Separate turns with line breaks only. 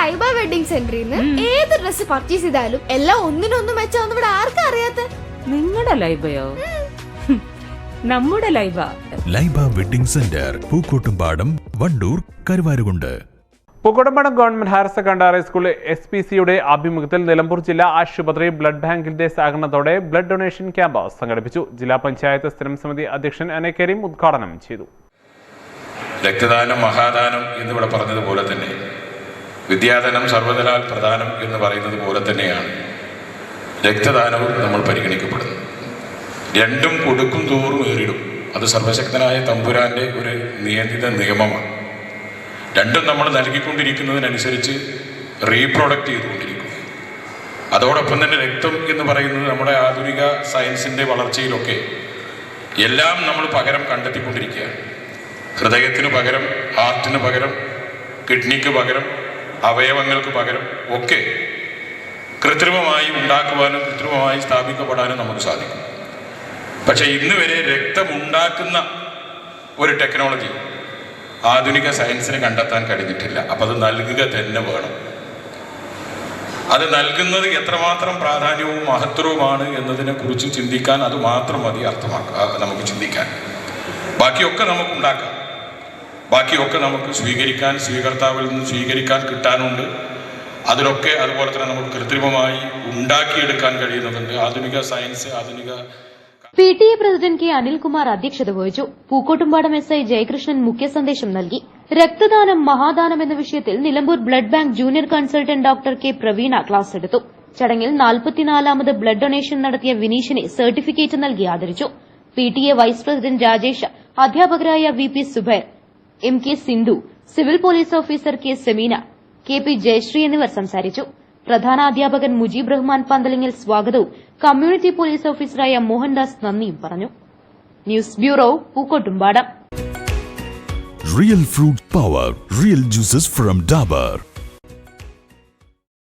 Laiba wedding സെന്ററിൽ നിന്ന് ഏത് ഡ്രസ് പർച്ചേസ് ചെയ്താലും എല്ലാം ഒന്നിനൊന്നും മെച്ചാന്ന് ഇവിടെ ആർക്കും അറിയാത്ത?
നിങ്ങളുടെ ലൈബയോ? നമ്മുടെ Laiba.
Laiba wedding centre Pookkottumpadam Wandoor Karuvarakundu.
Pookkottumpadam government higher secondary school S P സിയുടെ ആഭിമുഖ്യത്തിൽ നിലമ്പൂർ ജില്ലാ ആശുപത്രി ബ്ലഡ് ബാങ്കിന്റെ സഹകരണത്തോടെ ബ്ലഡ് ഡൊണേഷൻ ക്യാമ്പ് സംഘടിപ്പിച്ചു. ജില്ലാ പഞ്ചായത്ത് സ്ഥിരം സമിതി അധ്യക്ഷൻ അനെ കരീം ഉദ്ഘാടനം ചെയ്തു.
രക്തദാനം മഹാദാനം എന്നിവിടെ പറഞ്ഞതുപോലെ തന്നെ വിദ്യാദാനം സർവതലാൽ പ്രധാനം എന്ന് പറയുന്നത് പോലെ തന്നെയാണ്. രക്തദാനവും നമ്മൾ പരിഗണിക്കപ്പെടുന്നു. രണ്ടും കൊടുക്കും തോറും ഏറിടും. അത് സർവശക്തനായ തമ്പുരാന്റെ ഒരു നിയന്ത്രിത നിയമമാണ്. രണ്ടും നമ്മൾ നൽകിക്കൊണ്ടിരിക്കുന്നതിനനുസരിച്ച് റീപ്രൊഡക്റ്റ് ചെയ്തുകൊണ്ടിരിക്കും അതോടൊപ്പം തന്നെ രക്തം എന്ന് പറയുന്നത് നമ്മുടെ ആധുനിക സയൻസിന്റെ വളർച്ചയിലൊക്കെ എല്ലാം നമ്മൾ പകരം കണ്ടെത്തിക്കൊണ്ടിരിക്കുകയാണ്. ഹൃദയത്തിന് പകരം ഹാർട്ടിന് പകരം കിഡ്നിക്ക് പകരം അവയവങ്ങൾക്ക് പകരം ഒക്കെ കൃത്രിമമായി ഉണ്ടാക്കുവാനും കൃത്രിമമായി സ്ഥാപിക്കപ്പെടാനും നമുക്ക് സാധിക്കും. പക്ഷെ ഇന്ന് വരെ രക്തമുണ്ടാക്കുന്ന ഒരു ടെക്നോളജി ആധുനിക സയൻസിന് കണ്ടെത്താൻ കഴിഞ്ഞിട്ടില്ല. അപ്പം അത് നൽകുക തന്നെ വേണം. അത് നൽകുന്നത് എത്രമാത്രം പ്രാധാന്യവും മഹത്വവുമാണ് എന്നതിനെ കുറിച്ച് ചിന്തിക്കാൻ അത് മാത്രം മതി അർത്ഥമാക്കുക നമുക്ക് ചിന്തിക്കാൻ. ബാക്കിയൊക്കെ നമുക്ക് ഉണ്ടാക്കാം. ബാക്കിയൊക്കെ നമുക്ക് സ്വീകരിക്കാൻ സ്വീകർത്താവിൽ നിന്ന് സ്വീകരിക്കാൻ കിട്ടാനുണ്ട്. അതിലൊക്കെ അതുപോലെ തന്നെ നമുക്ക് കൃത്രിമമായി ഉണ്ടാക്കിയെടുക്കാൻ കഴിയുന്നതുണ്ട് ആധുനിക സയൻസ് ആധുനിക
P T A president K Anilkumar അധ്യക്ഷത വഹിച്ചു. പൂക്കോട്ടുംപാടം എസ് ഐ ജയകൃഷ്ണൻ മുഖ്യ സന്ദേശം നൽകി. രക്തദാനം മഹാദാനം എന്ന വിഷയത്തിൽ Nilambur blood bank junior consultant doctor K Praveena class എടുത്തു. ചടങ്ങിൽ നാൽപ്പത്തിനാലാമത് ബ്ലഡ് ഡൊണേഷൻ നടത്തിയ വിനീഷിനെ സർട്ടിഫിക്കറ്റ് നൽകി ആദരിച്ചു. P T A vice president Rajesh അധ്യാപകരായ V P Zubair M K Sindhu civil police officer K Semeena K P Jayasree എന്നിവർ സംസാരിച്ചു. പ്രധാനാധ്യാപകൻ മുജീബ് റഹ്മാൻ പന്തലിങ്ങിൽ സ്വാഗതവും community police ഓഫീസറായ മോഹൻദാസ് നന്ദിയും പറഞ്ഞു. News bureau Pookkottumpadam.
Real fruit power real juices from Dabur